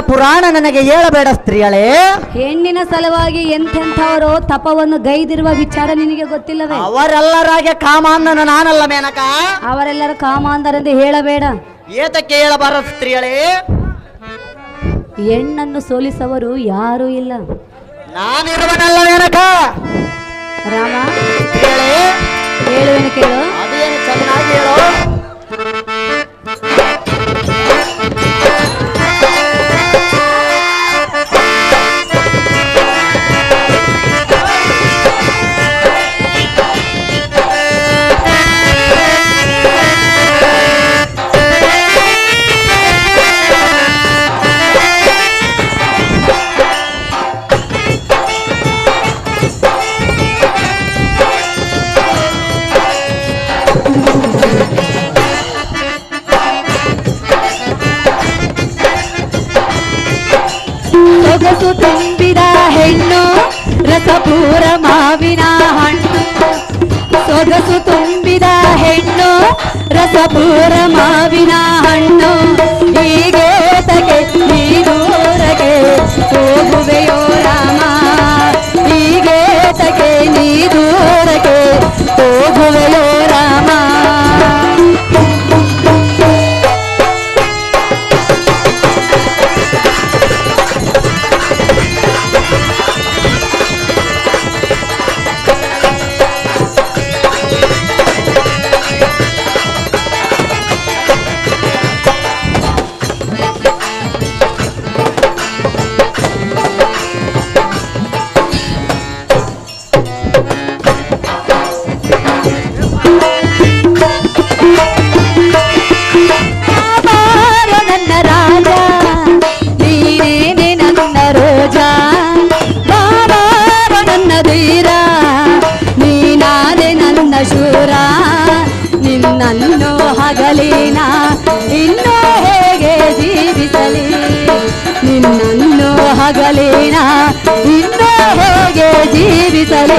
ಪುರಾಣ ನನಗೆ ಹೇಳಬೇಡ ಸ್ತ್ರೀಯಳೇ. ಹೆಣ್ಣಿನ ಸಲುವಾಗಿ ಎಂತೆಂಥವರು ತಪವನ್ನು ಗೈದಿರುವ ವಿಚಾರ ನಿನಗೆ ಗೊತ್ತಿಲ್ಲವೇ? ಅವರೆಲ್ಲರಾಗೆ ಕಾಮಾಂಧನ ನಾನಲ್ಲ ಮೇನಕ. ಅವರೆಲ್ಲರೂ ಕಾಮಾಂಧರೆಂದು ಹೇಳಬೇಡ. ಏತಕ್ಕೆ ಹೇಳಬಾರ ಸ್ತ್ರೀಯಳೇ? ಹೆಣ್ಣನ್ನು ಸೋಲಿಸವರು ಯಾರೂ ಇಲ್ಲ. ನಾನಿರುವನಲ್ಲ ಮೇನಕ. ರಾಮ ಸ್ತ್ರೀಯಳೇ. ಹೇಳುವೆನು ಕೇಳು ಅದೇನು ಚೆನ್ನಾಗಿ ಹೇಳು. ತುಂಬಿದ ಹೆಣ್ಣು ರಸಪೂರ ಮಾವಿನ ಹಣ್ಣು. ಸೊಗಸು ತುಂಬಿದ ಹೆಣ್ಣು ರಸಪೂರ ಮಾವಿನ ಹಣ್ಣು. ಇನ್ನೂ ಹೇಗೆ ಜೀವಿಸಲಿ?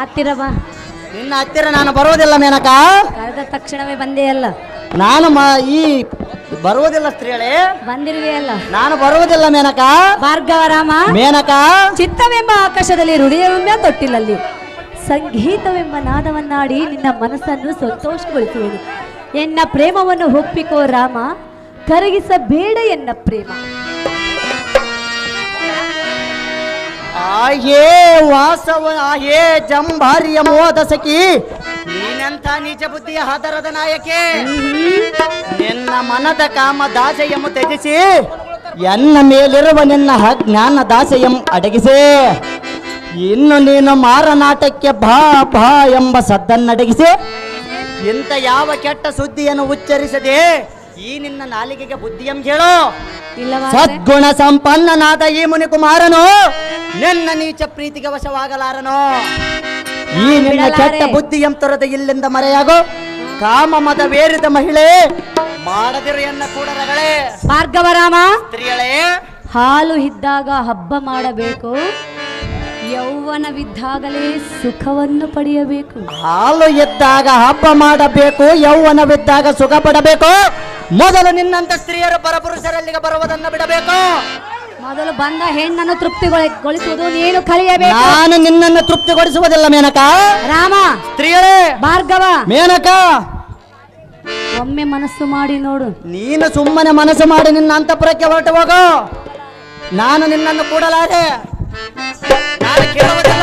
ಹತ್ತಿರ ಬಾ. ನಿನ್ನ ಹತ್ತಿರ ನಾನು ಬರೋದಿಲ್ಲ ಮೇನಕ. ಕರೆದ ತಕ್ಷಣವೇ ಬಂದೇ ಅಲ್ಲ. ನಾನು ಮ ಈ ಬರುವುದಿಲ್ಲ ಬಂದಿರುವೆ ಬಂದಿರುವೆಯಲ್ಲ ನಾನು ಬರುವುದಿಲ್ಲ ಮೇನಕ. ಭಾರ್ಗವ ರಾಮ. ಮೇನಕ. ಚಿತ್ತವೆಂಬ ಆಕಾಶದಲ್ಲಿ ಹೃದಯವೆಂಬ ತೊಟ್ಟಿಲಲ್ಲಿ. ಸಂಗೀತವೆಂಬ ನಾದವನ್ನಾಡಿ ನಿನ್ನ ಮನಸ್ಸನ್ನು ಸಂತೋಷಗೊಳಿಸುವುದು. ಎನ್ನ ಪ್ರೇಮವನ್ನು ಒಪ್ಪಿಕೋ ರಾಮ. ಕರಗಿಸಬೇಡ ಎನ್ನ ಪ್ರೇಮ. ಆಯೇ ವಾಸವ ಆಯೇ ಜಂಭಾರಿಯ ಮೋದ ಸಖಿ ನೀನಂತ ನೀಚ ಬುದ್ಧಿಯ ಹದರದ ನಾಯಕಿ. ನಿನ್ನ ಮನದ ಕಾಮ ದಾಸೆಯನ್ನು ತ್ಯಜಿಸಿ. ಎನ್ನ ಮೇಲಿರುವ ನಿನ್ನ ಹ- ಜ್ಞಾನ ದಾಸೆಯಂ ಅಡಗಿಸಿ. ಇನ್ನು ನೀನು ಮಾರನಾಟಕ್ಕೆ ಭಾ ಭಾ ಎಂಬ ಸದ್ದನ್ನಡಗಿಸಿ. ಇಂಥ ಯಾವ ಕೆಟ್ಟ ಸುದ್ದಿಯನ್ನು ಉಚ್ಚರಿಸದೆ ಈ ನಿನ್ನ ನಾಲಿಗೆಗೆ ಬುದ್ಧಿಯಂ ಹೇಳೋ. ಸದ್ಗುಣ ಸಂಪನ್ನನಾದ ಈ ಮುನಿಕುಮಾರನು ನಿನ್ನ ನೀಚ ಪ್ರೀತಿಗೆ ವಶವಾಗಲಾರನೋ? ಈ ನಿನ್ನ. ಕೆಟ್ಟ ಬುದ್ಧಿಯಂತರದ ಇಲ್ಲಿಂದ ಮರೆಯಾಗೋ? ಕಾಮ ಮದ ವೇರಿದ ಮಹಿಳೆ ಮಾಡದಿರು ಎನ್ನ ಕೂಡರಗಳೇ ಭಾರ್ಗವರಾಮ ಸ್ತ್ರೀಯಳೇ. ಹಾಲು ಇದ್ದಾಗ ಹಬ್ಬ ಮಾಡಬೇಕು ಯೌವನವಿದ್ದಾಗಲೇ ಸುಖವನ್ನು ಪಡೆಯಬೇಕು. ಹಾಲು ಎದ್ದಾಗ ಹಬ್ಬ ಮಾಡಬೇಕು ಯೌವನವಿದ್ದಾಗ ಸುಖ ಪಡಬೇಕು. ಮೊದಲು ನಿನ್ನಂತ ಸ್ತ್ರೀಯರು ಪರಪುರುಷರಲ್ಲಿಗೆ ಬರುವುದನ್ನು ಬಿಡಬೇಕು. ಮೊದಲು ಬಂದ ಹೆಣ್ಣನ್ನು ತೃಪ್ತಿಗೊಳಿಸುವುದು ನೀನು ಕಲಿಯಬೇಕು. ನಾನು ನಿನ್ನನ್ನು ತೃಪ್ತಿಗೊಳಿಸುವುದಿಲ್ಲ ಮೇನಕ. ರಾಮ. ಸ್ತ್ರೀಯರೇ. ಭಾರ್ಗವ. ಮೇನಕ. ಒಮ್ಮೆ ಮನಸ್ಸು ಮಾಡಿ ನೋಡು. ನೀನು ಸುಮ್ಮನೆ ಮನಸ್ಸು ಮಾಡಿ ನಿನ್ನ ಅಂತಪುರಕ್ಕೆ ಹೊರಟು ಹೋಗೋ. ನಾನು ನಿನ್ನನ್ನು ಕೂಡಲಾರೆ. ನಾನು ಕೇಳುವುದಿಲ್ಲ.